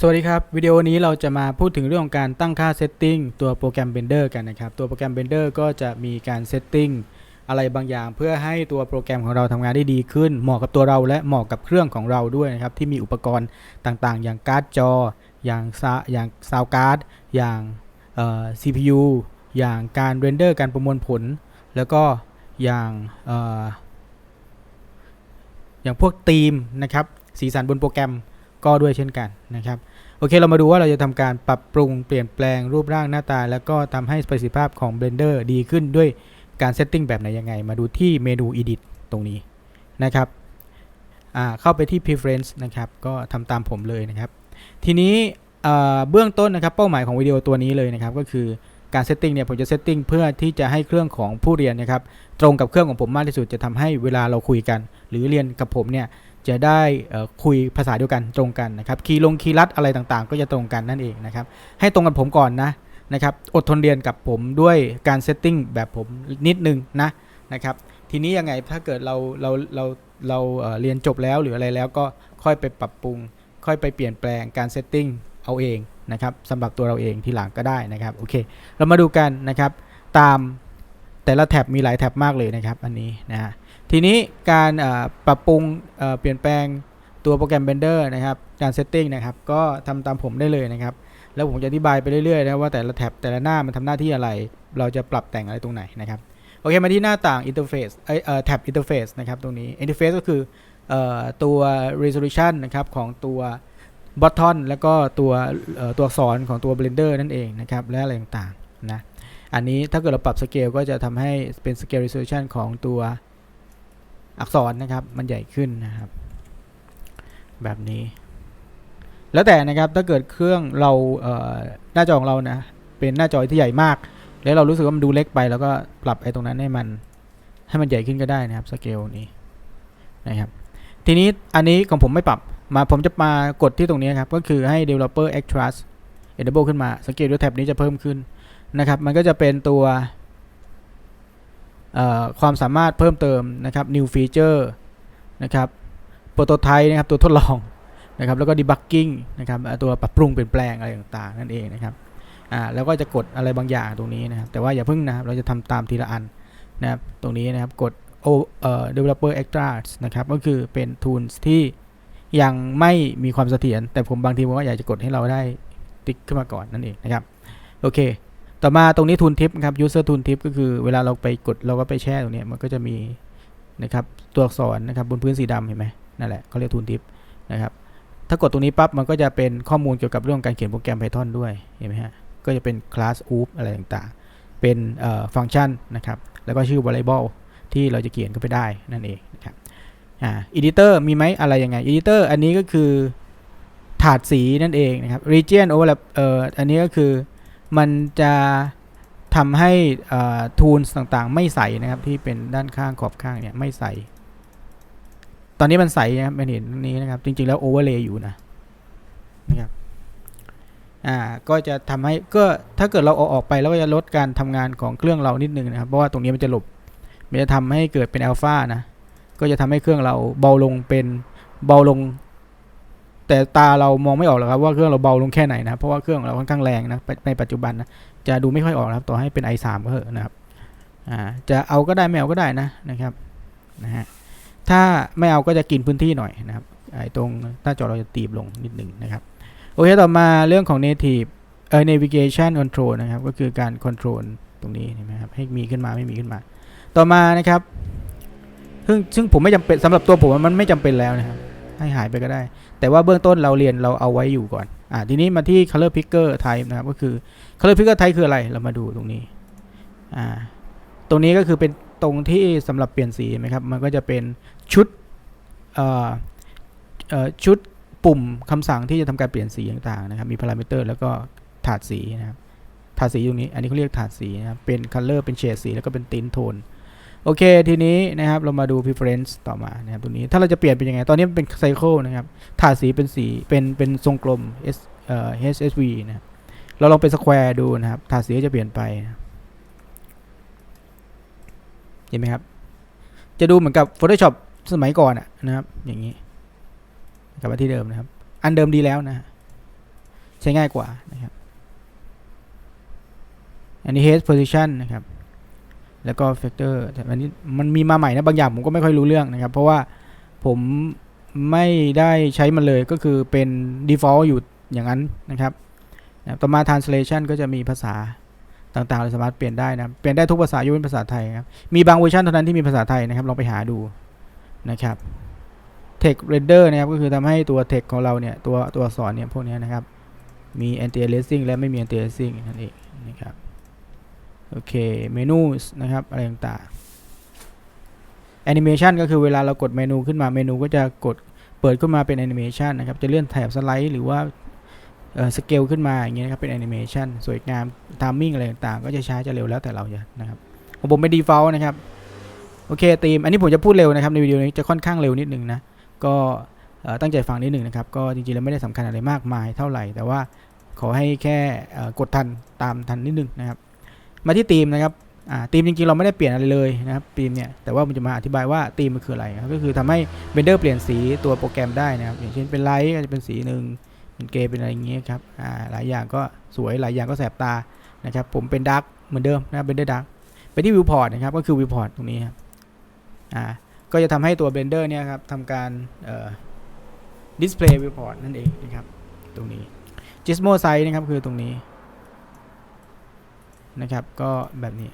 สวัสดีครับ วิดีโอนี้เราจะมาพูดถึงเรื่องของการตั้งค่าเซตติ้งตัวโปรแกรม Blender กันนะครับ ตัวโปรแกรม Blender ก็จะมีการเซตติ้งอะไรบางอย่าง เพื่อให้ตัวโปรแกรมของเราทำงานได้ดีขึ้น เหมาะกับตัวเราและเหมาะกับเครื่องของเราด้วยนะครับ ที่มีอุปกรณ์ต่างๆ อย่างการ์ดจอ อย่างซาอย่างซาวการ์ดอย่างเอ่อ CPU อย่างการเรนเดอร์การประมวลผล แล้วก็อย่างเอ่ออย่างพวกธีมนะครับสีสันบนโปรแกรม ก็ด้วยเช่นกันนะครับโอเคเรามาดูว่าเราจะทำการปรับปรุงเปลี่ยนแปลงรูปร่างหน้าตา แล้วก็ทำให้ประสิทธิภาพของ Blender ดีขึ้นด้วยการเซตติ้งแบบไหนยังไง มาดูที่เมนู Edit ตรงนี้นะครับเข้าไปที่ Preference นะครับก็ทำตามผมเลยนะครับ ทีนี้เอ่อเบื้องต้นนะครับเป้าหมายของวิดีโอตัวนี้เลยนะครับ ก็คือการเซตติ้งเนี่ยผมจะเซตติ้งเพื่อที่จะให้เครื่องของผู้เรียนนะครับตรงกับเครื่องของผมมากที่สุดจะทำให้เวลาเราคุยกัน หรือเรียนกับผมเนี่ย จะได้คุยภาษาเดียวกันตรงกันนะครับคีย์ลงคีย์ลัดอะไรต่างๆ ก็จะตรงกันนั่นเองนะครับให้ตรงกับผมก่อนนะนะครับอดทนเรียนกับผมด้วยการเซตติ้งแบบผมนิดนึงนะนะครับทีนี้ยังไงถ้าเกิดเราเราเราเราเรียนจบแล้วหรืออะไรแล้วก็ค่อยไปปรับปรุง ค่อยไปเปลี่ยนแปลงการเซตติ้งเอาเองนะครับสำหรับตัวเราเองทีหลังก็ได้นะครับโอเคเรามาดูกันนะครับตามแต่ละแท็บมีหลายแท็บมากเลยนะครับอันนี้นะฮะ ทีนี้การปรับปรุงเปลี่ยนแปลงตัวโปรแกรม Blender นะครับ การเซตติ้งนะครับก็ทำตามผมได้เลยนะครับ แล้วผมจะอธิบายไปเรื่อยๆนะว่าแต่ละแท็บแต่ละหน้ามันทำหน้าที่อะไร เราจะปรับแต่งอะไรตรงไหนนะครับ โอเคมาที่หน้าต่าง Interface เอยเอ่อแท็บ Interface นะครับตรงนี้ Interface ก็คือเอ่อตัว resolution นะครับของตัว button แล้วก็ตัวเอ่อตัวอักษรของตัว Blender นั่นเองนะครับ และอะไรต่างๆนะอันนี้ถ้าเกิดเราปรับสเกลก็จะทำให้เป็น scale resolution ของตัว อักษรนะครับ มันใหญ่ขึ้นนะครับ แบบนี้ แล้วแต่นะครับถ้าเกิดเครื่องเราเหน้าจอของเรานะเป็นหน้าจอที่ใหญ่มาก แล้วเรารู้สึกว่ามันดูเล็กไป แล้วก็ปรับไอ้ตรงนั้นให้มัน ให้มันใหญ่ขึ้นก็ได้นะครับสเกลนี้นะครับทีนี้อันนี้ของผมไม่ปรับมาผมจะมากดที่ตรงนี้ครับ ก็คือให้ developer extras enable ขึ้นมาสังเกตว่าแท็บนี้จะเพิ่มขึ้นนะครับ มันก็จะเป็นตัว ความสามารถเพิ่มเติมนะครับ new feature นะครับ prototype นะครับตัวทดลองนะครับแล้วก็ debugging นะครับตัวปรับปรุงเปลี่ยนแปลงอะไรต่างๆ นั่นเองนะครับอ่าแล้วก็จะกดอะไรบางอย่างตรงนี้นะครับ แต่ว่าอย่าเพิ่งนะครับ เราจะทำตามทีละอันนะครับตรงนี้นะครับกด o เอ่อ developer extras นะครับก็คือเป็น tools ที่ยังไม่มีความเสถียรแต่ผมบางทีผมก็อยากจะกดให้เราได้ติ๊กขึ้นมาก่อนนั่นเองนะครับ โอเค ต่อมาตรงนี้ tool tip ครับ user tool tip ก็คือเวลาเราไปกดเราก็ไปแช่ตรงนี้มันก็จะมีนะครับตัวอักษรนะครับบนพื้นสีดำเห็นไหมนั่นแหละเขาเรียก tool tip นะครับถ้ากดตรงนี้ปั๊บมันก็จะเป็นข้อมูลเกี่ยวกับเรื่องการเขียนโปรแกรม Python ด้วยเห็นไหมฮะก็จะเป็น class oop อะไรต่างๆ เป็นเอ่อฟังก์ชันนะครับแล้วก็ชื่อ variable ที่เราจะเขียนเข้าไปได้นั่นเองนะครับอ่า editor มีไหมอะไรยังไง editor อันนี้ก็คือถาดสีนั่นเองนะครับ region overlap เอ่ออันนี้ก็คือ มันจะทำให้ทูลต่างๆ ไม่ใสนะครับที่เป็นด้านข้างขอบข้างเนี่ยไม่ใส ตอนนี้มันใสนะครับมันเห็นตรงนี้นะครับ จริงๆแล้วโอเวอร์เลย์อยู่นะนะครับอ่าก็จะทำให้ก็ถ้าเกิดเราเอาออกไปแล้วก็จะลดการทำงานของเครื่องเรานิดนึงนะครับ เพราะว่าตรงนี้มันจะหลบ มันจะทำให้เกิดเป็นอัลฟานะ ก็จะทำให้เครื่องเราเบาลงเป็นเบาลง แต่ตาเรามองไม่ออกหรอกครับว่าเครื่องเราเบาลงแค่ไหนนะเพราะว่าเครื่องเราค่อนข้างแรงนะในปัจจุบันนะจะดูไม่ค่อยออกนะครับต่อให้เป็น i3 ก็เถอะนะครับจะเอาก็ได้ไม่เอาก็ได้นะนะครับนะฮะถ้าไม่เอาก็จะกินพื้นที่หน่อยนะครับไอ้ตรงหน้าจอเราจะตีบลงนิดหนึ่งนะครับโอเคต่อมาเรื่องของ native เอ่อ navigation control นะครับก็คือการ control ตรงนี้นไหมครับให้มีขึ้นมาไม่มีขึ้นมา ต่อมานะครับซึ่งซึ่งผมไม่จำเป็นสำหรับตัวผมมันไม่จำเป็นแล้วนะครับให้หายไปก็ได้ แต่ว่าเบื้องต้นเราเรียนเราเอาไว้อยู่ก่อน อ่าทีนี้มาที่ color picker type นะครับก็คือ color picker type คืออะไรเรามาดูตรงนี้ อ่า ตรงนี้ก็คือเป็นตรงที่สำหรับเปลี่ยนสีไหมครับ มันก็จะเป็นชุด เอ่อ เอ่อ ชุดปุ่มคำสั่งที่จะทำการเปลี่ยนสีต่างๆนะครับ มีพารามิเตอร์แล้วก็ถาดสีนะครับ ถาดสีตรงนี้ อันนี้เขาเรียกถาดสีนะครับ เป็น color เป็นเฉดสี แล้วก็เป็นติ้นโทน โอเค ทีนี้นะครับเรามาดู preference ต่อมานะครับตรงนี้ถ้าเราจะเปลี่ยนเป็นยังไง ตอนนี้มันเป็น cycle นะครับถาดสีเป็นสีเป็นเป็นทรงกลม S เอ่อ HSV นะครับเราลองเป็นสแควร์ดูนะครับถาดสีจะเปลี่ยนไป เห็นไหมครับ จะดูเหมือนกับ Photoshop สมัยก่อนอะนะครับ อย่างนี้ กลับมาที่เดิมนะครับ อันเดิมดีแล้วนะฮะใช้ง่ายกว่านะครับ อันนี้ head position นะครับ แล้วก็ factor แต่อันนี้มันมีมาใหม่นะบางอย่างผมก็ไม่ค่อยรู้เรื่องนะครับ เพราะว่าผมไม่ได้ใช้มันเลยก็คือเป็น default อยู่อย่างนั้นนะครับนะต่อมา translation ก็จะมีภาษาต่างๆเราสามารถเปลี่ยนได้นะเปลี่ยนได้ทุกภาษายกเว้นภาษาไทยครับมีบางเวอร์ชันเท่านั้นที่มีภาษาไทยนะครับลองไปหาดูนะครับ text render นะครับก็คือทำให้ตัว text ของเราเนี่ยตัวตัวอักษรเนี่ยพวกนี้นะครับมี anti aliasing และไม่มี anti aliasing นั่นเองนะครับ โอเคเมนูนะครับอะไรต่างๆ animation ก็คือเวลาเรากดเมนูขึ้นมาเมนูก็จะกดเปิดขึ้นมาเป็น animation นะครับจะเลื่อนแถบสไลด์หรือว่าสเกลขึ้นมาอย่างเงี้ยนะครับเป็น animation สวยงาม timing อะไรต่างๆ ก็จะช้าจะเร็วแล้วแต่เราจะนะครับของผมเป็น default นะครับโอเคทีมอันนี้ผมจะพูดเร็วนะครับในวิดีโอนี้จะค่อนข้างเร็วนิดนึงนะก็ตั้งใจฟังนิดหนึ่งนะครับ ก็จริงๆแล้วไม่ได้สำคัญอะไรมากมายเท่าไหร่ แต่ว่าขอให้แค่กดทันตามทันนิดนึงนะครับ มาที่ธีมนะครับอ่าธีมจริงๆเราไม่ได้เปลี่ยนอะไรเลยนะครับธีมเนี่ยแต่ว่ามันจะมาอธิบายว่าธีมมันคืออะไรครับก็คือทำให้เบนเดอร์เปลี่ยนสีตัวโปรแกรมได้นะครับ อย่างเช่นเป็นไลท์ก็จะเป็นสีหนึ่งเป็นเกย์เป็นอะไรอย่างเงี้ยครับอ่าหลายอย่างก็สวยหลายอย่างก็แสบตานะครับผมเป็นดาร์กเหมือนเดิมนะครับเบนเดอร์ดาร์กไปที่วิวพอร์ตนะครับก็คือวิวพอร์ตตรงนี้ครับอ่าก็จะทำให้ตัว Blender เนี่ยครับทำการเอ่อ display viewport นั่นเองนะครับตรงนี้ Gizmo size นะครับคือตรงนี้ นะครับก็แบบนี้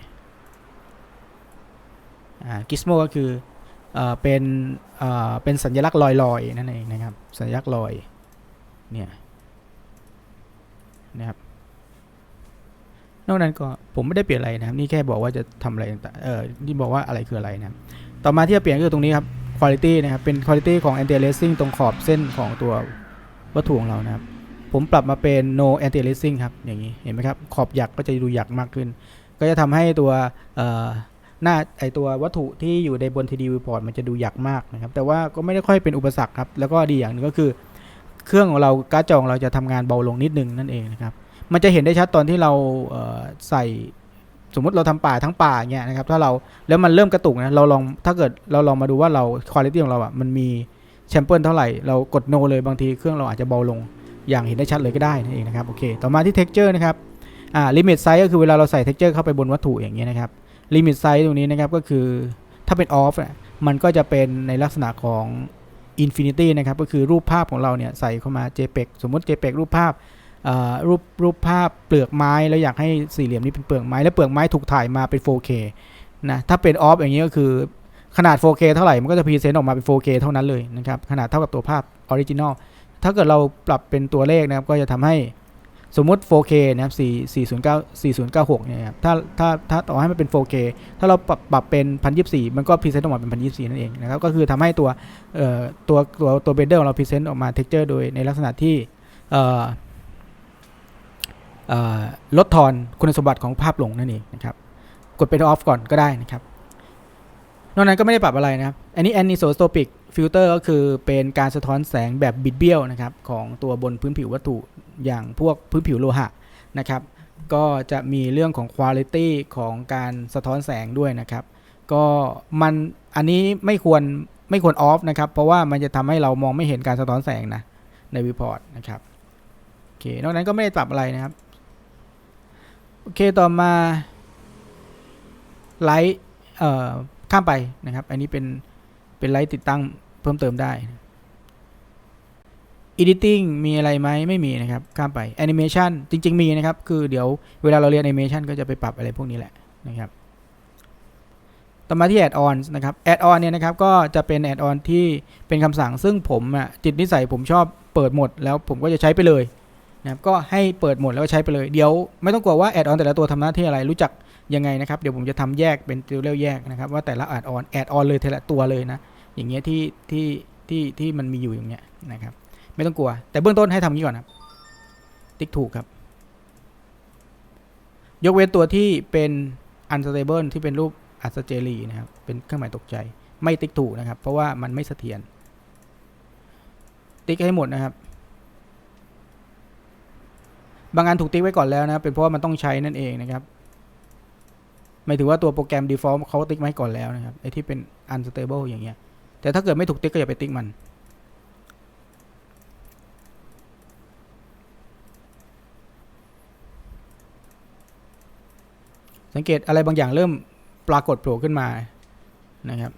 อ่า Gizmo ก็คือเป็นเป็นสัญลักษณ์ลอยๆนั่นเองนะครับ สัญลักษณ์ลอยเนี่ยนะครับนอกนั้นก็ผมไม่ได้เปลี่ยนอะไรนะครับ นี่แค่บอกว่าจะทำอะไรต่างเออที่บอกว่าอะไรคืออะไรนะครับ ต่อมาที่จะเปลี่ยนก็คือตรงนี้ครับ quality นะครับเป็น quality ของ anti aliasing ตรงขอบเส้นของตัววัตถุของเรานะครับ ผมปรับมาเป็น no anti aliasing ครับ อย่างนี้เห็นไหมครับ ขอบหยักก็จะดูหยักมากขึ้น ก็จะทำให้ตัวหน้าไอตัววัตถุที่อยู่ในบน 3D viewport มันจะดูหยักมากนะครับ แต่ว่าก็ไม่ได้ค่อยเป็นอุปสรรคครับ แล้วก็ดีอย่างหนึ่งก็คือ เครื่องของเราการ์ดจอของเราจะทำงานเบาลงนิดนึงนั่นเองนะครับ มันจะเห็นได้ชัดตอนที่เราเใส่สมมติเราทำป่าทั้งป่าเงี้ยนะครับถ้าเราแล้วมันเริ่มกระตุกนะเราลองถ้าเกิดเราลองมาดูว่าเราคุณภาพของเราอะมันมีแชมเปิลเท่าไหร่เรากดโนเลยบางทีเครื่องเราอาจจะเบาลง อย่างเห็นได้ชัดเลยก็ได้นั่นเองนะครับโอเคต่อมาที่ texture นะครับอ่า limit size ก็คือเวลาเราใส่ texture เข้าไปบนวัตถุอย่างเงี้ยนะครับ limit size ตรงนี้นะครับก็คือถ้าเป็น off อะมันก็จะเป็นในลักษณะของ infinity นะครับก็คือรูปภาพของเราเนี่ยใส่เข้ามา JPEG สมมติ JPEG รูปภาพเอ่อรูปรูปภาพเปลือกไม้แล้วอยากให้สี่เหลี่ยมนี้เป็นเปลือกไม้แล้วเปลือกไม้ถูกถ่ายมาเป็น 4K นะถ้าเป็นออฟอย่างนี้ก็คือขนาด 4K เท่าไหร่มันก็จะพรีเซนต์ออกมาเป็น 4K เท่านั้นเลยนะครับขนาดเท่ากับตัวภาพออริจินอล ถ้าเกิดเราปรับเป็นตัวเลขนะครับ ก็จะทำให้สมมุติ 4K นะครับ4 409 4096เนี่ยครับถ้าถ้าถ้าต่อให้มันเป็น 4K ถ้าเราปรับปรับเป็น 1024 มันก็พรีเซนต์ออกมาเป็น 1024 นั่นเองนะครับ ก็คือทำให้ตัวเอ่อตัวตัวตัวเบนเดอร์ของเราพรีเซนต์ออกมาเท็กเจอร์โดยในลักษณะที่เอ่อเอ่อลดทอนคุณสมบัติของภาพลงนั่นเองนะครับ กดเป็น off ก่อนก็ได้นะครับ นอกนั้นก็ไม่ได้ปรับอะไรนะครับ อันนี้ anisotropic filter ก็คือเป็นการสะท้อนแสงแบบบิดเบี้ยวนะครับของตัวบนพื้นผิววัตถุอย่างพวกพื้นผิวโลหะนะครับ ก็จะมีเรื่องของ quality ของการสะท้อนแสงด้วยนะครับ ก็มันอันนี้ไม่ควรไม่ควร off นะครับ เพราะว่ามันจะทำให้เรามองไม่เห็นการสะท้อนแสงนะในวิพอร์ตนะครับโอเคนอกนั้นก็ไม่ได้ปรับอะไรนะครับโอเคต่อมาไลท์เอ่อ ข้ามไปนะครับ อันนี้เป็นเป็นไลท์ติดตั้งเพิ่มเติมได้ Editing มีอะไรไหมไม่มีนะครับ ข้ามไป Animation จริง ๆ มีนะครับ คือเดี๋ยวเวลาเราเรียน Animation ก็จะไปปรับอะไรพวกนี้แหละนะครับ ต่อมาที่ Add-ons นะครับ Add-on เนี่ยนะครับก็จะเป็น Add-on ที่เป็นคำสั่งซึ่งผมอะจิตนิสัยผมชอบเปิดหมด แล้วผมก็จะใช้ไปเลยนะครับก็ให้เปิดหมดแล้วใช้ไปเลย เดี๋ยวไม่ต้องกลัวว่าแอดออนแต่ละตัวทำหน้าที่อะไรรู้จัก ยังไงนะครับ เดี๋ยวผมจะทำแยกเป็นติวเลแยกนะครับ ว่าแต่ละแอดออนแอดออนเลยแต่ละตัวเลยนะ อย่างเงี้ยที่ที่ที่ที่มันมีอยู่อย่างเงี้ยนะครับ ไม่ต้องกลัว แต่เบื้องต้นให้ทำอย่างนี้ก่อนครับติ๊กถูกครับ ยกเว้นตัวที่เป็น unstable ที่เป็นรูปอัศเจรีนะครับ เป็นเครื่องหมายตกใจ ไม่ติ๊กถูกนะครับ เพราะว่ามันไม่เสถียรติ๊กให้หมดนะครับ บางอันถูกติ๊กไว้ก่อนแล้วนะครับเป็นเพราะว่ามันต้องใช้นั่นเองนะครับ หมายถึงว่าตัวโปรแกรม default เขาติ๊กม้ก่อนแล้วนะครับไอที่เป็น unstable อย่างเงี้ย แต่ถ้าเกิดไม่ถูกติ๊กก็อย่าไปติ๊กมัน สังเกตอะไรบางอย่างเริ่มปรากฏโผล่ขึ้นมานะครับ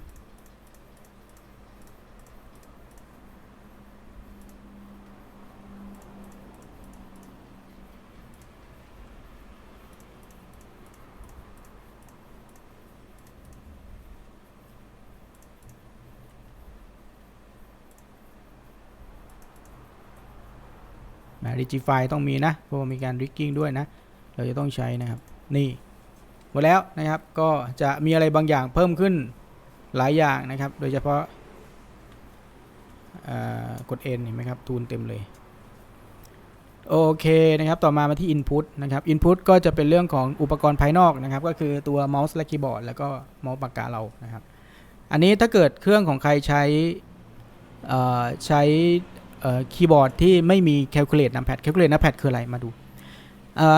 นะดิจิไฟต้องมีนะ เพราะมีการริกกิ้งด้วยนะ เราจะต้องใช้นะครับ นี่ หมดแล้วนะครับ ก็จะมีอะไรบางอย่างเพิ่มขึ้นหลายอย่างนะครับ โดยเฉพาะกด N เห็นไหมครับ ทูนเต็มเลย โอเคนะครับ ต่อมามาที่ Input นะครับ Input ก็จะเป็นเรื่องของอุปกรณ์ภายนอกนะครับ ก็คือตัวเมาส์และคีย์บอร์ดแล้วก็เมาส์ปากกาเรานะครับ อันนี้ถ้าเกิดเครื่องของใครใช้ใช้ คีย์บอร์ดที่ไม่มี calculate numpad calculate numpad คืออะไรมาดู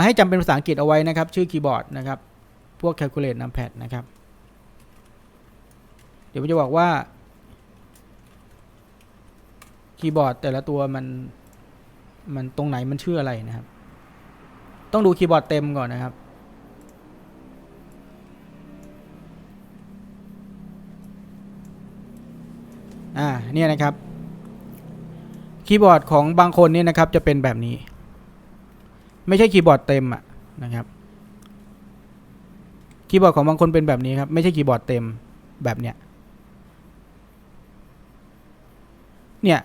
ให้จำเป็นภาษาอังกฤษเอาไว้นะครับ ชื่อคีย์บอร์ดนะครับ พวก calculate numpad นะครับ เดี๋ยวผมจะบอกว่าคีย์บอร์ดแต่ละตัวมันมันตรงไหนมันชื่ออะไรนะครับ ต้องดูคีย์บอร์ดเต็มก่อนนะครับอ่าเนี่ยนะครับ คีย์บอร์ดของบางคนนี่นะครับจะเป็นแบบนี้ ไม่ใช่คีย์บอร์ดเต็มอะนะครับคีย์บอร์ดของบางคนเป็นแบบนี้ครับไม่ใช่คีย์บอร์ดเต็มแบบเนี้ยเนี่ย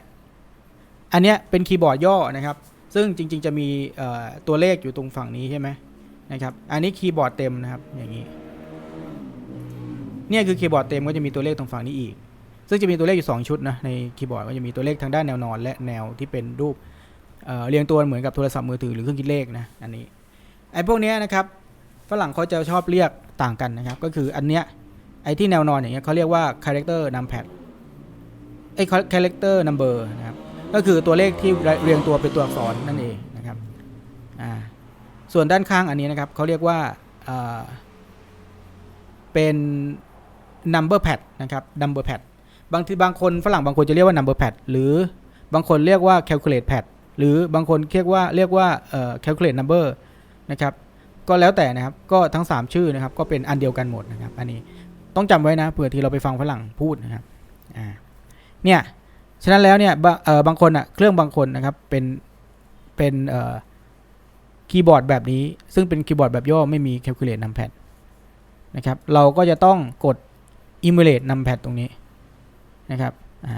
อันเนี้ยเป็นคีย์บอร์ดย่อนะครับ ซึ่งจริง ๆ จะมีตัวเลขอยู่ตรงฝั่งนี้ใช่ไหมนะครับ อันนี้คีย์บอร์ดเต็มนะครับอย่างนี้ เนี่ยคือคีย์บอร์ดเต็มก็จะมีตัวเลขตรงฝั่งนี้อีก ซึ่งจะมีตัวเลขอยู่ 2 ชุดนะในคีย์บอร์ดก็จะมีตัวเลขทางด้านแนวนอน และแนวที่เป็นรูปเเรียงตัวเหมือนกับโทรศัพท์มือถือหรือเครื่องคิดเลขนะอันนี้ไอ้พวกเนี้ยนะครับฝรั่งเขาจะชอบเรียกต่างกันนะครับ ก็คืออันเนี้ยไอ้ที่แนวนอนอย่างเงี้ยเขาเรียกว่า character numpad ไอ้ character number นะครับก็คือตัวเลขที่เรียงตัวเป็นตัวอักษรนั่นเองนะครับอ่าส่วนด้านข้างอันนี้นะครับเขาเรียกว่าเป็น number pad นะครับ number pad บางทีบางคนฝรั่งบางคนจะเรียกว่า number pad หรือบางคนเรียกว่า calculate pad หรือบางคนเรียกว่าเรียกว่า calculate number นะครับ ก็แล้วแต่นะครับ ก็ทั้ง 3 ชื่อนะครับ ก็เป็นอันเดียวกันหมดนะครับ อันนี้ต้องจำไว้นะ เผื่อที่เราไปฟังฝรั่งพูดนะครับ อ่า เนี่ย ฉะนั้นแล้วเนี่ยบางเอ่อบางคนอะ เครื่องบางคนนะครับ เป็น เป็นเอ่อคีย์บอร์ดแบบนี้ ซึ่งเป็นคีย์บอร์ดแบบย่อไม่มี calculate numpad นะครับ เราก็จะต้องกด emulate numpad ตรงนี้ นะครับอ่า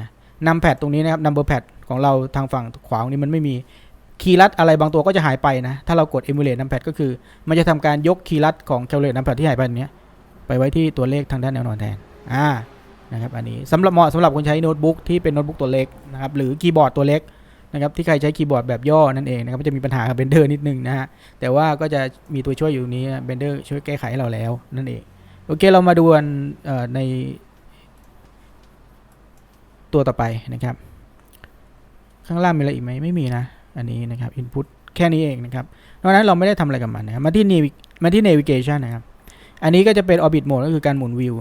numpad ตรงนี้นะครับ number pad ของเราทางฝั่งขวาตรงนี้มันไม่มีคีย์ลัดอะไรบางตัวก็จะหายไปนะ ถ้าเรากด emulate numpad ก็คือ มันจะทำการยกคีย์ลัดของ calculate numpad ที่หายไปเนี้ยไปไว้ที่ตัวเลขทางด้านแนวนอนแทนอ่านะครับอันนี้สำหรับเหมาะสำหรับคนใช้โน้ตบุ๊กที่เป็นโน้ตบุ๊กตัวเล็กนะครับหรือคีย์บอร์ดตัวเล็กนะครับที่ใครใช้คีย์บอร์ดแบบย่อนั่นเองนะครับจะมีปัญหากับเบนเดอร์นิดนึงนะฮะแต่ว่าก็จะมีตัวช่วยอยู่นี้เบนเดอร์ช่วยแก้ไขให้เราแล้วนั่นเองโอเคเรามาดูกันเอ่อใน ตัวต่อไปนะครับ ข้างล่างมีอะไรอีกไหมไม่มีนะ อันนี้นะครับ input แค่นี้เองนะครับเพราะฉะนั้นเราไม่ได้ทำอะไรกับมันนะครับมาที่ nav- มาที่ navigation นะครับ อันนี้ก็จะเป็น orbit mode ก็คือการหมุนวิว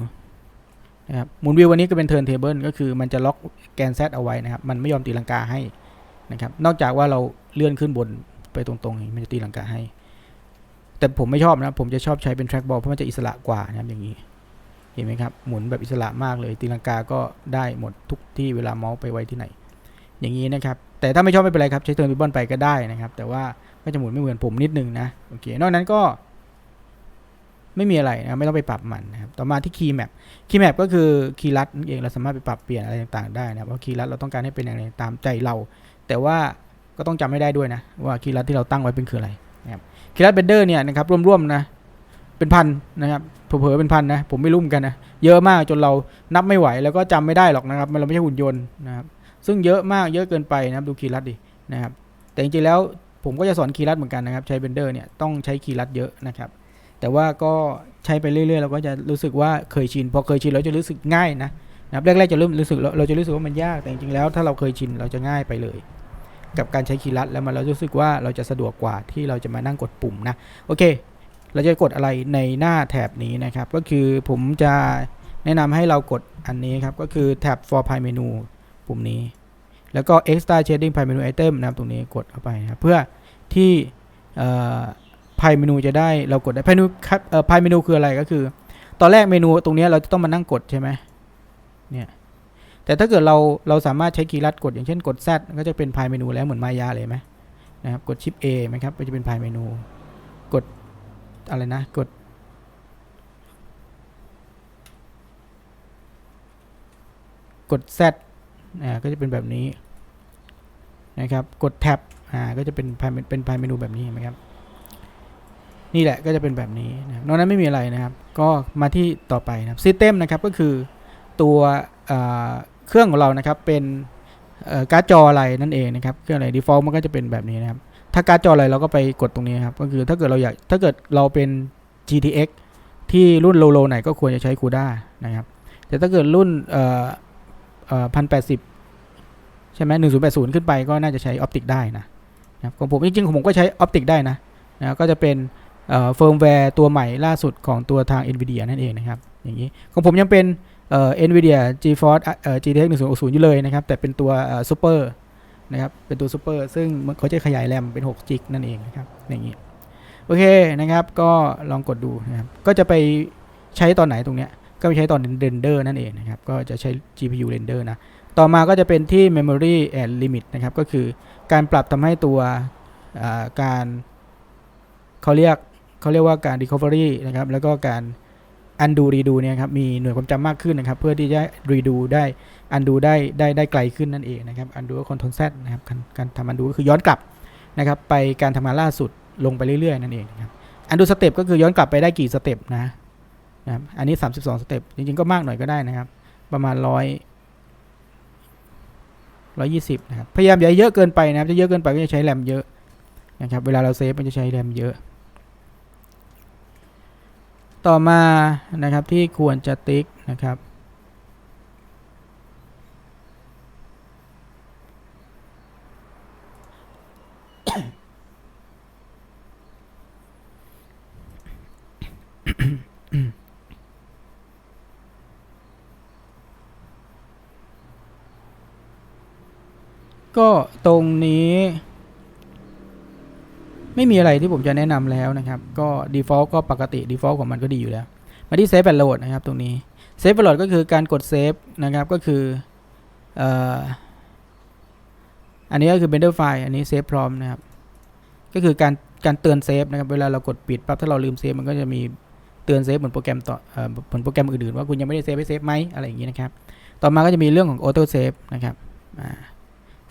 นะครับหมุนวิววันนี้ก็เป็น turntable ก็คือมันจะล็อกแกน z เอาไว้นะครับ มันไม่ยอมตีลังกาให้นะครับ นอกจากว่าเราเลื่อนขึ้นบนไปตรงๆมันจะตีลังกาให้ แต่ผมไม่ชอบนะ ผมจะชอบใช้เป็น trackball เพราะมันจะอิสระกว่านะครับอย่างนี้ เห็นไหมครับ หมุนแบบอิสระมากเลย ตีลังกาก็ได้หมดทุกที่เวลาเมาส์ไปไว้ที่ไหน อย่างนี้นะครับ แต่ถ้าไม่ชอบไม่เป็นไรครับ ใช้เทิร์นริบอนไปก็ได้นะครับ แต่ว่าก็จะหมุนไม่เหมือนผมนิดนึงนะ โอเค นอกนั้นก็ ไม่มีอะไรนะ ไม่ต้องไปปรับมันนะครับ ต่อมาที่ key map key map ก็คือคีย์ลัดนั่นเอง เราสามารถไปปรับเปลี่ยนอะไรต่างๆได้นะครับว่าคีย์ลัดเราต้องการให้เป็นอย่างไรตามใจเรา แต่ว่าก็ต้องจำไม่ได้ด้วยนะว่าคีย์ลัดที่เราตั้งไว้เป็นคืออะไรนะครับคีย์ลัดเบนเดอร์เนี่ยนะครับร่วมๆนะ เป็นพันนะครับเผลอๆเป็นพันนะผมไม่รู้มกันนะเยอะมากจนเรานับไม่ไหวแล้วก็จำไม่ได้หรอกนะครับ มันเราไม่ใช่หุ่นยนต์นะครับซึ่งเยอะมากเยอะเกินไปนะครับดูคีย์ลัดดินะครับแต่จริงๆแล้วผมก็จะสอนคีย์ลัดเหมือนกันนะครับ ใช้เบนเดอร์เนี่ยต้องใช้คีย์ลัดเยอะนะครับ แต่ว่าก็ใช้ไปเรื่อยๆเราก็จะรู้สึกว่าเคยชินพอเคยชินเราจะรู้สึกง่ายนะนะครับแรกๆจะเริ่มรู้สึกเราเราจะรู้สึกว่ามันยากแต่จริงๆแล้วถ้าเราเคยชินเราจะง่ายไปเลย กับการใช้คีย์ลัดแล้วมันเรารู้สึกว่าเราจะสะดวกกว่าที่เราจะมานั่งกดปุ่มนะโอเค เราจะกดอะไรในหน้าแถบนี้นะครับ ก็คือผมจะแนะนำให้เรากดอันนี้ครับ ก็คือแท็บ for pie menu ปุ่มนี้ แล้วก็ extra shading pie menu item นะครับตรงนี้กดเข้าไปนะครับ เพื่อที่เอ่อพายเมนูจะได้เรากดได้พายเมนูครับเอ่อพายเมนูคืออะไรก็คือ ตอนแรกเมนูตรงนี้เราจะต้องมานั่งกดใช่ไหมเนี่ยแต่ถ้าเกิดเราเราสามารถใช้คีย์ลัดกด อย่างเช่นกด Z ก็จะเป็นพายเมนูแล้วเหมือนมายาเลยไหมนะครับกดชิป A ไหมครับก็จะเป็นพายเมนู กด อะไรนะ กด กด Z อ่าก็จะเป็นแบบนี้นะครับ กดแท็บอ่าก็จะเป็นพายเป็นพายเมนูแบบนี้เห็นไหมครับ นี่แหละก็จะเป็นแบบนี้นะนอกนั้นไม่มีอะไรนะครับ ก็มาที่ต่อไปนะครับซิสเต็มนะครับก็คือตัวเอ่อเครื่องของเรานะครับเป็นเอ่อการ์ดจออะไรนั่นเองนะครับเครื่องอะไร default มันก็จะเป็นแบบนี้นะครับ ถ้าการ์ดจออะไรเราก็ไปกดตรงนี้ครับ ก็คือถ้าเกิดเราอยากถ้าเกิดเราเป็น GTX ที่รุ่นโลโลไหนก็ควรจะใช้ CUDA นะครับ แต่ถ้าเกิดรุ่นเอ่อเอ่อพันแปดสิบใช่ไหมหนึ่งศูนย์แปดศูนย์ขึ้นไปก็น่าจะใช้ออปติกได้นะนะครับของผมจริงๆของผมก็ใช้ออปติกได้นะนะก็จะเป็นเอ่อเฟิร์มแวร์ตัวใหม่ล่าสุดของตัวทาง NVIDIA นั่นเองนะครับ อย่างนี้ของผมยังเป็นเอ่อ NVIDIA GeForce เอ่อ GTX 1060อยู่เลยนะครับ แต่เป็นตัวเอ่อ Super นะครับเป็นตัว Super ซึ่งเขาจะขยายแรมเป็น6จิกนั่นเองนะครับอย่างนี้โอเคนะครับก็ลองกดดูนะครับก็จะไปใช้ตอนไหนตรงเนี้ยก็ไปใช้ตอนเรนเดอร์นั่นเองนะครับก็จะใช้ GPU render นะต่อมาก็จะเป็นที่ memory and limit นะครับก็คือการปรับทำให้ตัวการเขาเรียกเขาเรียกว่าการ recovery นะครับแล้วก็การ undo redo เนี่ยครับมีหน่วยความจำมากขึ้นนะครับ เพื่อที่จะ redo ได้ undo ได้ได้ได้ไกลขึ้นนั่นเองนะครับ undo ก็ control z นะครับการการทำ undo ก็คือย้อนกลับนะครับ ไปการทำงานล่าสุดลงไปเรื่อยๆ นั่นเองนะครับ undo step ก็คือย้อนกลับไปได้กี่สเต็ปนะนะครับอันนี้ 32 สเต็ปจริงๆก็มากหน่อยก็ได้นะครับ ประมาณร้อยร้อยยี่สิบนะครับพยายามอย่าเยอะเกินไปนะครับจะเยอะเกินไปก็จะใช้แรมเยอะนะครับเวลาเราเซฟมันจะใช้แรมเยอะ ต่อมานะครับที่ควรจะติ๊กนะครับ ก็ตรงนี้ ไม่มีอะไรที่ผมจะแนะนำแล้วนะครับ ก็ default ก็ปกติ default ของมันก็ดีอยู่แล้ว มาที่ save and load นะครับ ตรงนี้ save and load ก็คือการกด save นะครับ ก็คืออันนี้ก็คือ render file อันนี้ save พร้อมนะครับ ก็คือการการเตือนเซฟนะครับ เวลาเรากดปิดปั๊บถ้าเราลืมเซฟมันก็จะมีเตือนเซฟเหมือนโปรแกรมต่อเหมือนโปรแกรมอื่นๆว่าคุณยังไม่ได้เซฟให้เซฟไหมอะไรอย่างนี้นะครับ ต่อมาก็จะมีเรื่องของ auto save นะครับอ่า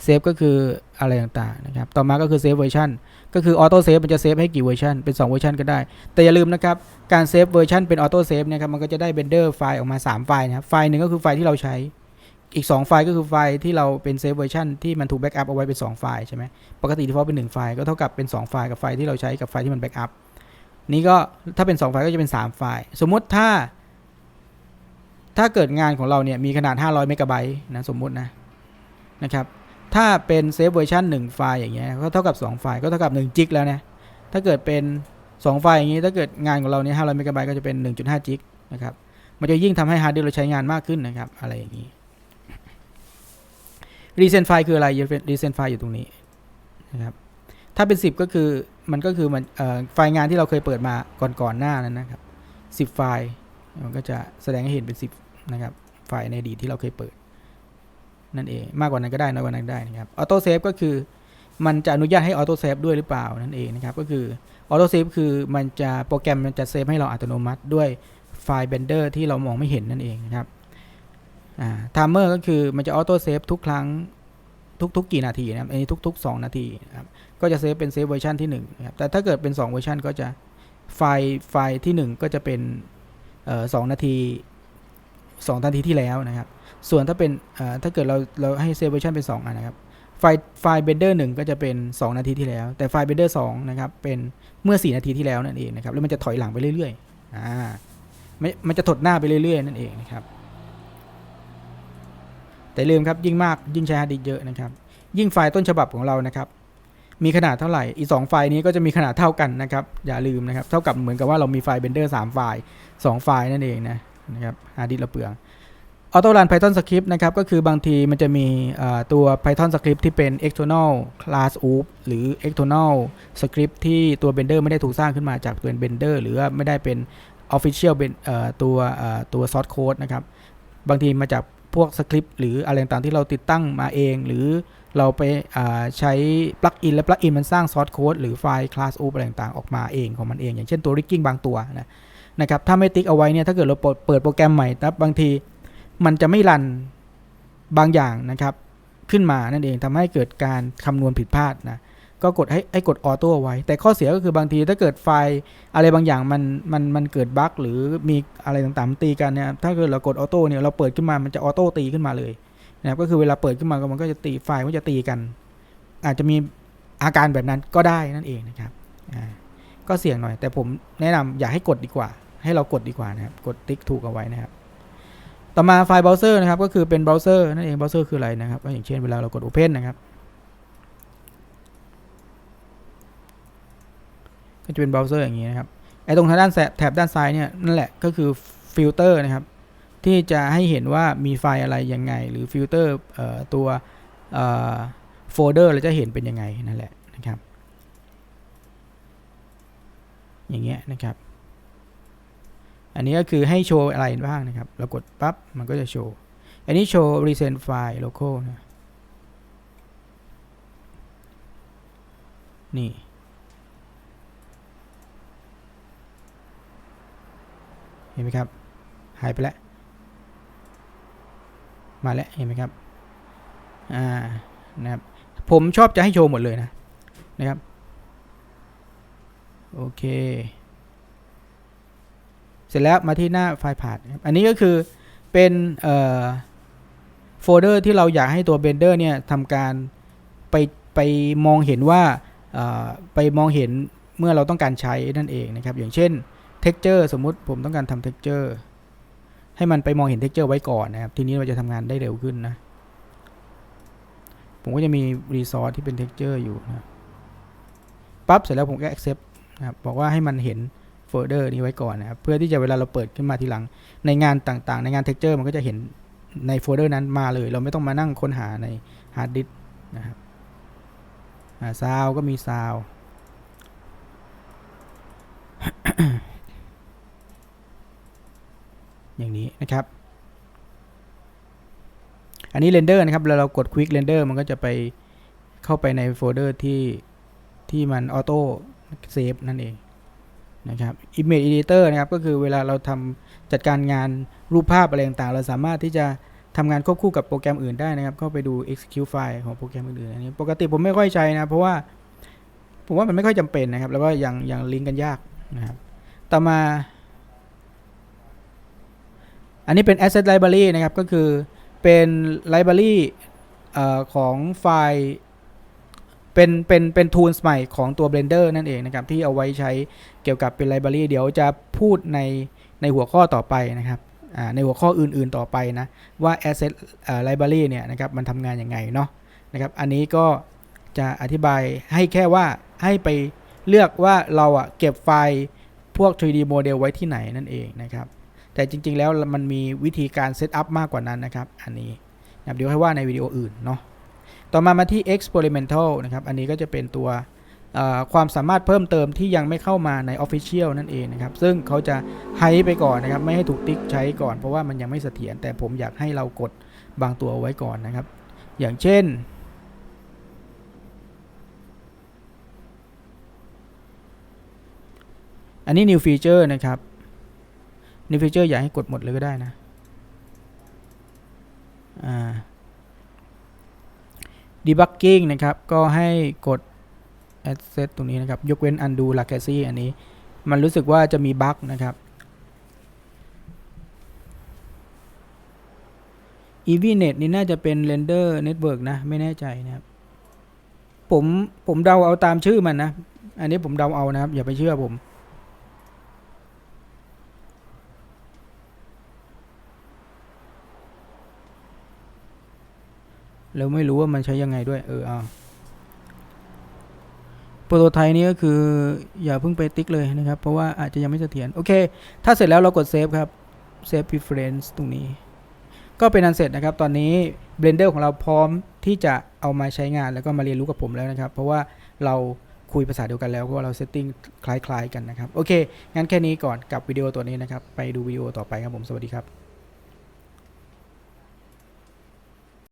เซฟก็คืออะไรต่างๆนะครับ ต่อมาก็คือเซฟเวอร์ชันก็คือออโต้เซฟมันจะเซฟให้กี่เวอร์ชันเป็น 2 เวอร์ชันก็ได้ แต่อย่าลืมนะครับ การเซฟเวอร์ชันเป็นออโต้เซฟนะครับมันก็จะได้เบนเดอร์ไฟล์ออกมา 3 ไฟล์นะครับ ไฟล์หนึ่งก็คือไฟล์ที่เราใช้ อีก 2 ไฟล์ก็คือไฟล์ที่เราเป็นเซฟเวอร์ชันที่มันถูกแบ็กอัพเอาไว้เป็น 2 ไฟล์ใช่ไหมปกติที่ฟอเป็น 1 ไฟล์ก็เท่ากับเป็น 2 ไฟล์กับไฟล์ที่เราใช้กับไฟล์ที่มันแบ็กอัพนี่ก็ถ้าเป็น 2 ไฟล์ก็จะเป็น 3 ไฟล์ สมมุติถ้า ถ้าเกิดงานของเราเนี่ยมีขนาด 500เมกะไบต์นะสมมุตินะนะครับ ถ้าเป็นเซฟเวอร์ชัน1ไฟล์อย่างเงี้ยก็เท่ากับ 2 ไฟล์ก็เท่ากับ 1 จิกแล้วนะถ้าเกิดเป็น 2 ไฟล์อย่างงี้ ถ้าเกิดงานของเราเนี่ย500เมกะไบต์ก็จะเป็น 1.5 จิกนะครับมันจะยิ่งทำให้ฮาร์ดดิสก์เราใช้งานมากขึ้นนะครับ อะไรอย่างนี้รีเซนไฟล์คืออะไรรีเซนไฟล์อยู่ตรงนี้นะครับถ้าเป็น 10 ก็คือมันก็คือมันไฟล์งานที่เราเคยเปิดมาก่อนๆหน้านั้นนะครับ 10 ไฟล์มันก็จะแสดงให้เห็นเป็น 10 นะครับ ไฟล์ในอดีตที่เราเคยเปิด นั่นเอง มากกว่านั้นก็ได้น้อยกว่านั้นได้นะครับออโต้เซฟก็คือมันจะอนุญาตให้ออโต้เซฟด้วยหรือเปล่านั่นเองนะครับก็คือออโต้เซฟคือมันจะโปรแกรมมันจะเซฟให้เราอัตโนมัติด้วยไฟล์เบนเดอร์ที่เรามองไม่เห็นนั่นเองนะครับอ่าไทม์เมอร์ก็คือมันจะออโต้เซฟทุกครั้งทุกๆ กี่นาทีนะครับอันนี้ทุก ๆ 2 นาทีนะครับก็จะเซฟเป็นเซฟเวอร์ชันที่1นะครับแต่ถ้าเกิดเป็น 2 เวอร์ชันก็จะไฟล์ไฟล์ที่ 1 ก็จะเป็นสองนาที 2 นาทีที่แล้วนะครับ ส่วนถ้าเป็นถ้าเกิดเราเราให้เซฟเวอร์ชันเป็น 2 อันนะครับ ไฟล์ไฟล์เบนเดอร์หก็จะเป็น 2 นาทีที่แล้ว แต่ไฟล์เบนเดอร์สนะครับเป็นเมื่อ 4 นาทีที่แล้วนั่นเองนะครับแล้วมันจะถอยหลังไปเรื่อยๆอ่าไม่มันจะถดหน้าไปเรื่อยๆนั่นเองนะครับ แต่ลืมครับยิ่งมากยิ่งใช้ฮาร์ดดิสก์เยอะนะครับ ยิ่งไฟล์ต้นฉบับของเรานะครับ มีขนาดเท่าไหร่อีก 2 ไฟล์นี้ก็จะมีขนาดเท่ากันนะครับ อย่าลืมนะครับ เท่ากับเหมือนกับว่าเรามีไฟล์เบนเดอร์3ไฟล์2ไฟล์นั่นเองนะนะครับฮาร์ดดิสก์เราเปลือง Auto Run Python Script นะครับก็คือบางทีมันจะมีตัว Python Script ที่เป็น external class OOP หรือ external script ที่ตัว Blender ไม่ได้ถูกสร้างขึ้นมาจากตัว Blender หรือว่าไม่ได้เป็น official เป็นตัวตัว source code นะครับ บางทีมาจากพวกสคริปต์หรืออะไรต่างๆที่เราติดตั้งมาเอง หรือเราไปใช้ปลั๊กอินและปลั๊กอินมันสร้างซอสโค้ดหรือไฟล์ class OOP อะไรต่างๆออกมาเองของมันเอง อย่างเช่นตัว rigging บางตัวนะนะครับถ้าไม่ติ๊กเอาไว้เนี่ยถ้าเกิดเราเปิดเปิดโปรแกรมใหม่นะบางที มันจะไม่รันบางอย่างนะครับ ขึ้นมานั่นเองทำให้เกิดการคำนวณผิดพลาดนะก็กดให้ให้กดออโต้ไว้ แต่ข้อเสียก็คือบางทีถ้าเกิดไฟล์อะไรบางอย่างมันมันมันเกิดบั๊กหรือมีอะไรต่างๆตีกันเนี่ยถ้าเกิดเรากดออโต้เนี่ยเราเปิดขึ้นมามันจะออโต้ตีขึ้นมาเลยนะครับก็คือเวลาเปิดขึ้นมาก็มันก็จะตีไฟล์มันจะตีกัน อาจจะมีอาการแบบนั้นก็ได้นั่นเองนะครับอ่าก็เสี่ยงหน่อย แต่ผมแนะนำอย่าให้กดดีกว่า ให้เรากดดีกว่านะครับกดติ๊กถูกเอาไว้นะครับ ต่อมาไฟล์เบราว์เซอร์นะครับ ก็คือเป็นเบราว์เซอร์นั่นเองเบราว์เซอร์คืออะไรนะครับก็อย่างเช่นเวลาเรากด Open นะครับ ก็จะเป็นเบราว์เซอร์อย่างนี้นะครับไอ้ตรงทางด้านแถบด้านซ้ายเนี่ยนั่นแหละก็คือฟิลเตอร์นะครับ ที่จะให้เห็นว่ามีไฟล์อะไรยังไง หรือฟิลเตอร์ตัวโฟลเดอร์เราจะเห็นเป็นยังไงนั่นแหละนะครับ อย่างเงี้ยนะครับ อันนี้ก็คือให้โชว์อะไรบ้างนะครับ เรากดปั๊บมันก็จะโชว์ อันนี้โชว์ recent file local นะนี่ เห็นไหมครับ หายไปแล้ว มาแล้ว เห็นไหมครับ อ่า นะครับ ผมชอบจะให้โชว์หมดเลยนะ นะครับ โอเค เสร็จแล้วมาที่หน้าไฟล์พาธนอันนี้ก็คือเป็นโฟลเดอร์ที่เราอยากให้ตัว Blender เนี่ยทำการไปไปมองเห็นว่าไปมองเห็นเมื่อเราต้องการใช้นั่นเองนะครับ อย่างเช่น texture สมมุติผมต้องการทำ texture ให้มันไปมองเห็น texture ไว้ก่อนนะครับ ทีนี้เราจะทำงานได้เร็วขึ้นนะ ผมก็จะมี resource ที่เป็น texture อยู่นะปั๊บเสร็จแล้วผมก็ accept นะครับบอกว่าให้มันเห็น โฟลเดอร์นี้ไว้ก่อนนะครับ เพื่อที่จะเวลาเราเปิดขึ้นมาทีหลัง ในงานต่างๆ ในงาน texture มันก็จะเห็นในโฟลเดอร์นั้นมาเลย เราไม่ต้องมานั่งค้นหาในฮาร์ดดิสนะครับซาวก็มีซาวอย่างนี้นะครับ อันนี้เรนเดอร์นะครับ แล้วเรากด Quick Render มันก็จะไปเข้าไปในโฟลเดอร์ที่ที่มันออโต้เซฟนั่นเอง นะครับ Image Editor นะครับก็คือเวลาเราทำจัดการงานรูปภาพอะไรต่างๆ เราสามารถที่จะทำงานควบคู่กับโปรแกรมอื่นได้นะครับ เข้าไปดู execute file ของโปรแกรมอื่นๆอันนี้ปกติผมไม่ค่อยใช้นะ เพราะว่าผมว่ามันไม่ค่อยจำเป็นนะครับ แล้วก็ยังยังลิงก์กันยากนะครับ ต่อมา อันนี้เป็น asset library นะครับ ก็คือเป็น library อของไฟล์ เป็นเป็นเป็น tools ใหม่ของตัว Blender นั่นเองนะครับ ที่เอาไว้ใช้เกี่ยวกับเป็น library เดี๋ยวจะพูดในในหัวข้อต่อไปนะครับในหัวข้ออื่นๆต่อไปนะ ว่า asset library เนี่ยนะครับมันทำงานยังไงเนาะนะครับอันนี้ก็จะอธิบายให้แค่ว่าให้ไปเลือกว่าเราอะเก็บไฟล์พวก 3D model ไว้ที่ไหนนั่นเองนะครับ แต่จริงๆแล้วมันมีวิธีการเซตอัพมากกว่านั้นนะครับ อันนี้นะเดี๋ยวให้ว่าในวิดีโออื่นเนาะ ต่อมามาที่ experimental นะครับ อันนี้ก็จะเป็นตัวความสามารถเพิ่มเติมที่ยังไม่เข้ามาใน Official นั่นเองนะครับ ซึ่งเขาจะให้ไปก่อนนะครับ ไม่ให้ถูกติ๊กใช้ก่อนเพราะว่ามันยังไม่เสถียรแต่ผมอยากให้เรากดบางตัวเอาไว้ก่อนนะครับ อย่างเช่น อันนี้ new feature นะครับ new feature อยากให้กดหมดเลยก็ได้นะ อ่า debugging นะครับ ก็ให้กด asset ตรงนี้นะครับ ยกเว้น undo latency อันนี้ มันรู้สึกว่าจะมีบั๊กนะครับ EVNet นี่น่าจะเป็น render network นะ ไม่แน่ใจนะครับ ผม ผมเดาเอาตามชื่อมันนะ อันนี้ผมเดาเอานะครับ อย่าไปเชื่อผม แล้วไม่รู้ว่ามันใช้ยังไงด้วยเออเอาโปรโตไทป์นี้ก็คือ อย่าเพิ่งไปติ๊กเลยนะครับ เพราะว่าอาจจะยังไม่เสถียรโอเค ถ้าเสร็จแล้วเรากดเซฟครับเซฟ preference ตรงนี้ ก็เป็นอันเสร็จนะครับ ตอนนี้ Blender ของเราพร้อมที่จะเอามาใช้งานแล้วก็มาเรียนรู้กับผมแล้วนะครับ เพราะว่าเราคุยภาษาเดียวกันแล้วเพราะว่าเราเซตติ้งคล้าย ๆ กันนะครับ โอเค งั้นแค่นี้ก่อนกับวิดีโอตัวนี้นะครับ ไปดูวิดีโอต่อไปครับผม สวัสดีครับ